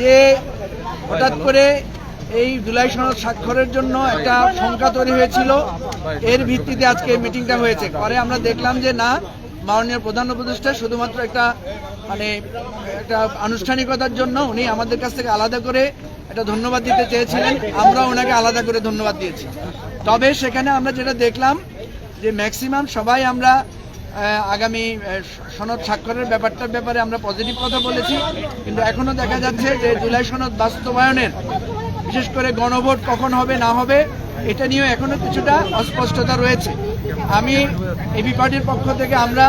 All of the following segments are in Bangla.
যে হঠাৎ করে এই জুলাই সনদ স্বাক্ষরের জন্য একটা শঙ্কা তৈরি হয়েছিল, এর ভিত্তিতে আজকে মিটিংটা হয়েছে। পরে আমরা দেখলাম যে না, মাননীয় প্রধান উপদেষ্টা শুধুমাত্র একটা মানে একটা আনুষ্ঠানিকতার জন্য উনি আমাদের কাছ থেকে আলাদা করে একটা ধন্যবাদ দিতে চেয়েছিলেন। আমরা ওনাকে আলাদা করে ধন্যবাদ দিয়েছি। তবে সেখানে আমরা যেটা দেখলাম যে ম্যাক্সিমাম সবাই আমরা আগামী সনদ স্বাক্ষরের ব্যাপারটার ব্যাপারে আমরা পজিটিভ কথা বলেছি। কিন্তু এখনও দেখা যাচ্ছে যে জুলাই সনদ বাস্তবায়নের, বিশেষ করে গণভোট কখন হবে, না হবে, এটা নিয়েও এখনও কিছুটা অস্পষ্টতা রয়েছে। আমি এবি পার্টির পক্ষ থেকে আমরা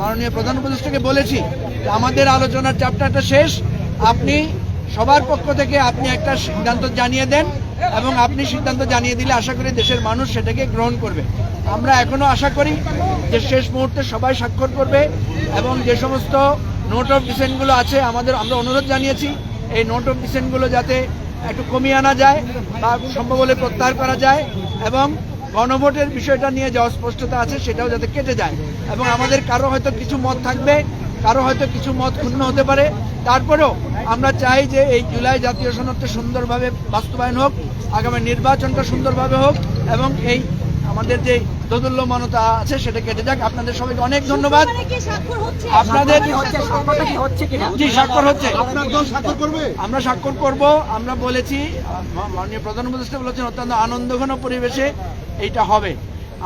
মাননীয় প্রধান উপদেষ্টাকে বলেছি যে আমাদের আলোচনার চ্যাপ্টারটা শেষ। আপনি সবার পক্ষ থেকে আপনি একটা সিদ্ধান্ত জানিয়ে দেন। এবং আপনি সিদ্ধান্ত জানিয়ে দিলে আশা করি দেশের মানুষ সেটাকে গ্রহণ করবে। আমরা এখনও আশা করি যে শেষ মুহূর্তে সবাই স্বাক্ষর করবে এবং যে সমস্ত নোট অফ ডিসেন্টগুলো আছে, আমাদের আমরা অনুরোধ জানিয়েছি, এই নোট অফ ডিসেন্টগুলো যাতে একটু কমিয়ে আনা যায় বা সম্ভব হলে প্রত্যাহার করা যায় এবং গণভোটের বিষয়টা নিয়ে যে অস্পষ্টতা আছে সেটাও যাতে কেটে যায়। এবং আমাদের কারও হয়তো কিছু মত থাকবে, কারও হয়তো কিছু মত ক্ষুণ্ণ হতে পারে। তারপরেও আমরা চাই যে এই জুলাই জাতীয় সনদটা সুন্দরভাবে বাস্তবায়ন হোক আগামী নির্বাচনটা সুন্দরভাবে হোক এবং এই আমাদের যে দোদুল্যমানতা আছে সেটা কেটে যাক। আপনাদের সবাইকে অনেক ধন্যবাদ। আপনাদের জি স্বাক্ষর হচ্ছে। আপনার দল স্বাক্ষর করবে? আমরা স্বাক্ষর করব আমরা বলেছি মাননীয় প্রধান উপদেষ্টা বলেছেন অত্যন্ত আনন্দঘন পরিবেশে এইটা হবে।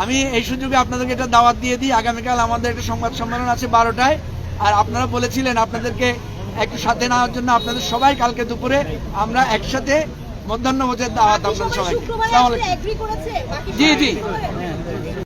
আমি এই সুযোগে আপনাদেরকে এটা দাওয়াত দিয়ে দিই। আগামীকাল আমাদের একটা সংবাদ সম্মেলন আছে বারোটায়। আর আপনারা বলেছিলেন আপনাদেরকে একটু সাথে নেওয়ার জন্য আপনাদের সবাই কালকে দুপুরে আমরা একসাথে মধ্যাহ্ন ভোজের দাওয়াত আপনাদের সবাই জি জি।